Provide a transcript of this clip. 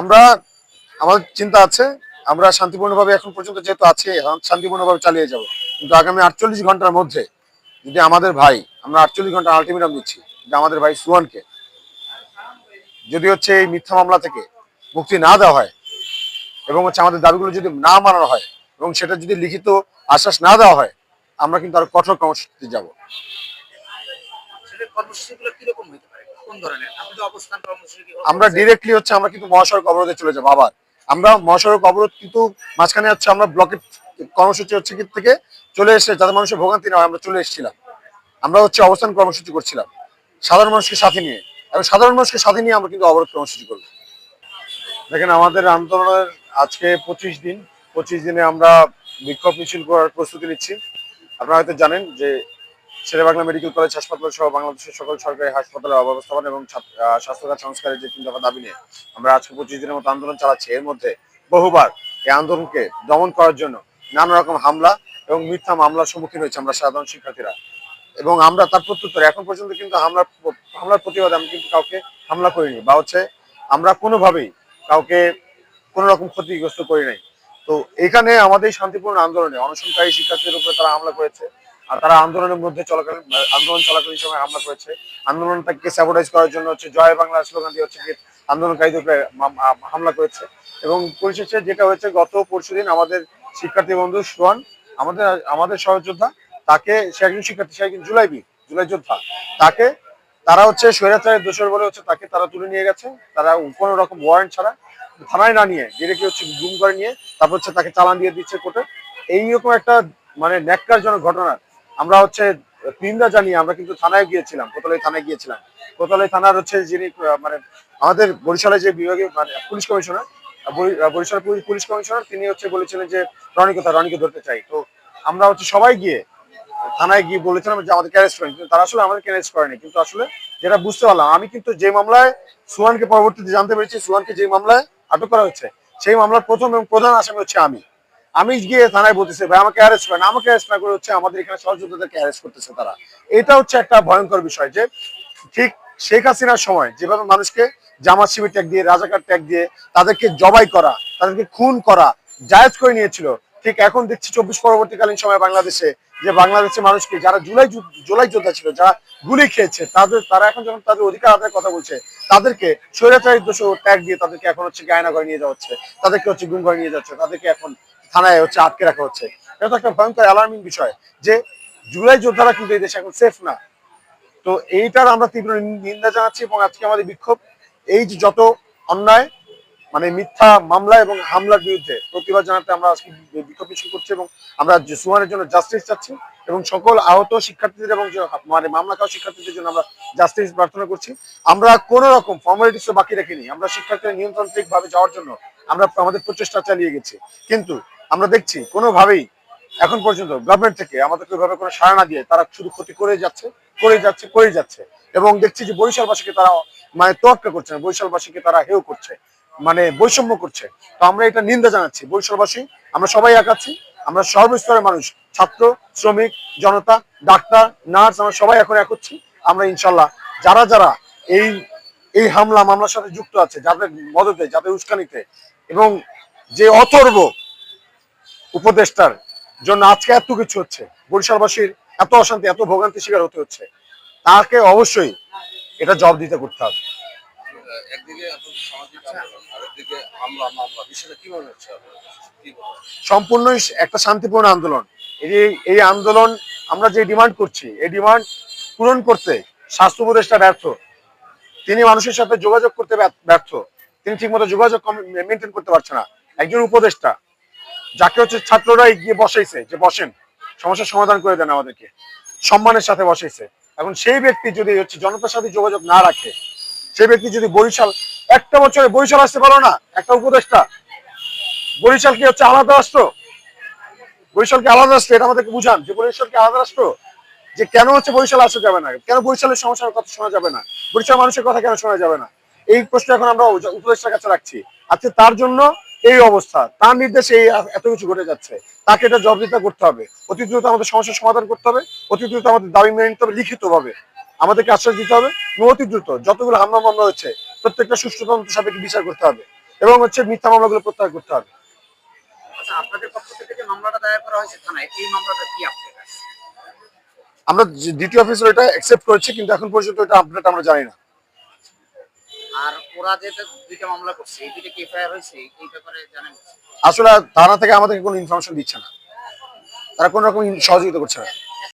আমরা, আমাদের চিন্তা আছে, আমরা শান্তিপূর্ণভাবে এখন পর্যন্ত যেহেতু আছি শান্তিপূর্ণভাবে চালিয়ে যাব। কিন্তু আগামী আটচল্লিশ ঘণ্টার মধ্যে যদি আমাদের ভাই, আমরা আটচল্লিশ ঘণ্টা আলটিমেটাম দিচ্ছি, যে আমাদের ভাই সুয়ানকে, যদি হচ্ছে এই মিথ্যা মামলা থেকে মুক্তি না দেওয়া হয়, এবং হচ্ছে আমাদের দাবিগুলো যদি না মানানো হয়, এবং সেটা যদি লিখিত আশ্বাস না দেওয়া হয়, আমরা কিন্তু আরও কঠোর কর্মসূচিতে যাব। কর্মসূচিগুলো আমরা ডিরেক্টলি হচ্ছে আমরা কিন্তু মহাসড়ক অবরোধে চলে যাব আবার। আমরা মহাসড়ক অবরোধ কিন্তু মাঝখানে হচ্ছে আমরা ব্লকের কর্মসূচি হচ্ছে থেকে চলে এসে যাতে মানুষের ভোগান্তি না আমরা চলে এসেছিলাম। আমরা হচ্ছে অবস্থান কর্মসূচি করছিলাম সাধারণ মানুষকে সাথে নিয়ে। এবং সাধারণ মানুষকে সাথে নিয়ে আমরা কিন্তু অবরোধ কর্মসূচি করব। দেখেন আমাদের আন্দোলনের আজকে পঁচিশ দিন, পঁচিশ দিনে আমরা বিক্ষোভ মিছিল করার প্রস্তুতি নিচ্ছি। আপনারা হয়তো জানেন যে শেরেবাংলা মেডিকেল কলেজ, হাসপাতাল সহ বাংলাদেশের সকল সরকারি হাসপাতালের অব্যবস্থাপনা এবং স্বাস্থ্যখাত সংস্কারের যে দফা দাবি নিয়ে আমরা আজকে পঁচিশ দিনের মতো আন্দোলন চালাচ্ছি, এর মধ্যে বহুবার এই আন্দোলনকে দমন করার জন্য নানা রকম হামলা এবং মিথ্যা মামলার সম্মুখীন হয়েছে আমরা সাধারণ শিক্ষার্থীরা। এবং আমরা তার প্রত্যুত্তরে, এখন পর্যন্ত কিন্তু হামলার হামলার প্রতিবাদে আমি কিন্তু কাউকে হামলা করিনি বা হচ্ছে আমরা কোনোভাবেই কাউকে কোনো রকম ক্ষতিগ্রস্ত করি নাই। তো এখানে আমাদের শান্তিপূর্ণ আন্দোলনে অনশনকারী শিক্ষার্থীদের উপরে তারা হামলা করেছে। আর তারা আন্দোলনের মধ্যে চলাকালীন, আন্দোলন চলাকালীন সময় হামলা করেছে। আন্দোলনটাকে স্যাবোটাইজ করার জন্য হচ্ছে জয় বাংলা স্লোগান দিয়ে হচ্ছে আন্দোলনকারীদের উপরে হামলা করেছে। এবং পরিশেষে যেটা হয়েছে, গত পরশুদিন আমাদের শিক্ষার্থী বন্ধু সোয়ান, আমাদের আমাদের সহযোদ্ধা, তাকে সে একজন শিক্ষার্থী, সে একজন জুলাই বি জুলাই যোদ্ধা, তাকে তারা হচ্ছে স্বৈরাচারের দোষর বলে হচ্ছে তাকে তারা তুলে নিয়ে গেছে। তারা কোনো রকম ওয়ারেন্ট ছাড়া থানায় না নিয়ে ডিরেক্টলি হচ্ছে গুম করে নিয়ে, তারপর হচ্ছে তাকে চালান দিয়ে দিচ্ছে কোর্টে। এইরকম একটা মানে ন্যাক্কারজনক ঘটনা আমরা হচ্ছে নিন্দা জানিয়ে আমরা কিন্তু থানায় গিয়েছিলাম কোতলাই থানায় গিয়েছিলাম। কোতলাই থানার হচ্ছে যিনি মানে আমাদের বরিশালে যে বিভাগীয় মানে police commissioner Barishal police- commissioner, তিনি হচ্ছে বলেছিলেন যে রনি কোথায় রনিকে ধরতে চাই। তো আমরা হচ্ছে সবাই গিয়ে থানায় গিয়ে বলেছিলাম যে, আমাদেরকে অ্যারেস্ট করেন। কিন্তু তারা আসলে আমাদেরকে অ্যারেস্ট করেনি। কিন্তু আসলে যেটা বুঝতে পারলাম, আমি কিন্তু যে মামলায় সুহানকে পরবর্তীতে জানতে পেরেছি সুহানকে যে মামলায় আটক করা হচ্ছে, সেই মামলার প্রথম এবং প্রধান আসামি হচ্ছে আমি। আমি গিয়ে থানায় বলতেছি, ভাই, আমাকে অ্যারেস্ট করেন। আমাকে অ্যারেস্ট না করে হচ্ছে আমাদের এখানে সহযোদ্ধাদেরকে অ্যারেস্ট করতেছে তারা। এটা হচ্ছে একটা ভয়ঙ্কর বিষয় যে ঠিক শেখ হাসিনার সময় যেভাবে মানুষকে জামাত শিবির ট্যাগ দিয়ে, রাজাকার ট্যাগ দিয়ে তাদেরকে জবাই করা, তাদেরকে খুন করা, জায়েজ করে নিয়েছিল, ঠিক এখন দেখছি চব্বিশ পরবর্তীকালীন সময় বাংলাদেশে যে বাংলাদেশের মানুষকে যারা জুলাই জুলাই যোদ্ধা ছিল, যারা গুলি খেয়েছে, তাদের, তারা এখন যখন তাদের অধিকার আদায়ের কথা বলছে, তাদেরকে স্বৈরাচারী দোষ ট্যাগ দিয়ে তাদেরকে এখন হচ্ছে গায়না করে নিয়ে যাওয়া হচ্ছে, তাদেরকে হচ্ছে গুম করে নিয়ে যাচ্ছে তাদেরকে এখন থানায় হচ্ছে আটকে রাখা হচ্ছে। এটা তো একটা ভয়ঙ্কর অ্যালার্মিং বিষয় যে জুলাই যোদ্ধারা কিন্তু এই দেশে এখন সেফ না। তো এইটার আমরা তীব্র নিন্দা জানাচ্ছি এবং আজকে আমাদের বিক্ষোভ। এই যে যত অন্যায় মানে মিথ্যা মামলা এবং হামলার বিরুদ্ধে প্রতিবাদ জানাতে আমরা আজকে বিক্ষোভ মিছিল করছি এবং আমরা সুহানের জন্য জাস্টিস চাচ্ছি এবং সকল আহত শিক্ষার্থীদের এবং মানে মামলা খাওয়া শিক্ষার্থীদের জন্য আমরা জাস্টিস প্রার্থনা করছি। আমরা কোন রকম ফর্মালিটিস বাকি রাখিনি। আমরা শিক্ষার্থীরা নিয়ন্ত্রণিক ভাবে যাওয়ার জন্য আমরা আমাদের প্রচেষ্টা চালিয়ে গেছি। কিন্তু আমরা দেখছি কোনোভাবেই এখন পর্যন্ত গভর্নমেন্ট থেকে আমাদেরকে ওইভাবে কোনো সাড়া না দিয়ে তারা শুধু ক্ষতি করে যাচ্ছে করে যাচ্ছে করে যাচ্ছে। এবং দেখছি যে বরিশালবাসীকে তারা মানে তোয়াক্কা করছে না, বরিশালবাসীকে তারা হেও করছে মানে বৈষম্য করছে। তো আমরা এটা নিন্দা জানাচ্ছি। বরিশালবাসী, আমরা সবাই একাচ্ছি আমরা সর্বস্তরের মানুষ, ছাত্র, শ্রমিক, জনতা, ডাক্তার, নার্স, আমরা সবাই এখন এক হচ্ছি। আমরা ইনশাল্লাহ যারা যারা এই এই হামলা, মামলার সাথে যুক্ত আছে, যাদের মদতে, যাদের উস্কানিতে এবং যে অথর্ব উপদেষ্টার জন্য আজকে এত কিছু হচ্ছে। বরিশালবাসীর এত অশান্তি এত ভোগান্তি শিকার হতে হচ্ছে। তাকে অবশ্যই এটা জব দিতে করতে হবে? সম্পূর্ণই একটা শান্তিপূর্ণ আন্দোলন। এই এই আন্দোলন আমরা যে ডিমান্ড করছি এই ডিমান্ড পূরণ করতে স্বাস্থ্য উপদেষ্টা ব্যর্থ। তিনি মানুষের সাথে যোগাযোগ করতে ব্যর্থ- ব্যর্থ তিনি ঠিকমতো যোগাযোগ মেনটেন করতে পারছে না। একজন উপদেষ্টা যাকে হচ্ছে ছাত্ররা গিয়ে বসাইছে, যে বসেন, সমস্যার সমাধান করে দেন আমাদেরকে। সম্মানের সাথে বসাইছে। এখন সেই ব্যক্তি যদি হচ্ছে জনতার সাথে যোগাযোগ না রাখে, সেই ব্যক্তি যদি বরিশাল, একটা বছরে বরিশাল আসতে পারো না, একটা উপদেষ্টা, বরিশাল কি হচ্ছে আলাদা রাষ্ট্র? বরিশালকে আলাদা রাষ্ট্র? এটা আমাদেরকে বুঝান, যে বরিশালকে আলাদা রাষ্ট্র? যে কেন হচ্ছে বরিশাল আসা যাবে না? কেন বরিশালের সমস্যার কথা শোনা যাবে না? বরিশাল মানুষের কথা কেন শোনা যাবে না? এই প্রশ্ন এখন আমরা উপদেষ্টার কাছে রাখছি। আজকে তার জন্য এই অবস্থা। তার নির্দেশে এই এত কিছু ঘটে যাচ্ছে। তাকে এটা জবাবদিহিতা করতে হবে। অতি দ্রুত আমাদের সমস্যার সমাধান করতে হবে। অতি দ্রুত আমাদের দাবি মেনে নিতে হবে লিখিত ভাবে আমাদেরকে আশ্বাস দিতে হবে অতি দ্রুত যতগুলো হামলা মামলা হচ্ছে প্রত্যেকটা সুষ্ঠু তদন্ত সাপেক্ষে বিচার করতে হবে এবং হচ্ছে মিথ্যা মামলাগুলো প্রত্যাহার করতে হবে। আচ্ছা আমরা ডিটি অফিসার এটা অ্যাকসেপ্ট করেছি কিন্তু এখন পর্যন্ত এটা আপডেট আমরা জানি না। আর ওরা যেটা দুইটা মামলা করছে দুইটা এই ব্যাপারে আসলে থানা থেকে আমাদেরকে কোনো ইনফরমেশন দিচ্ছে না। তারা কোনো রকম সহযোগিতা করছে না।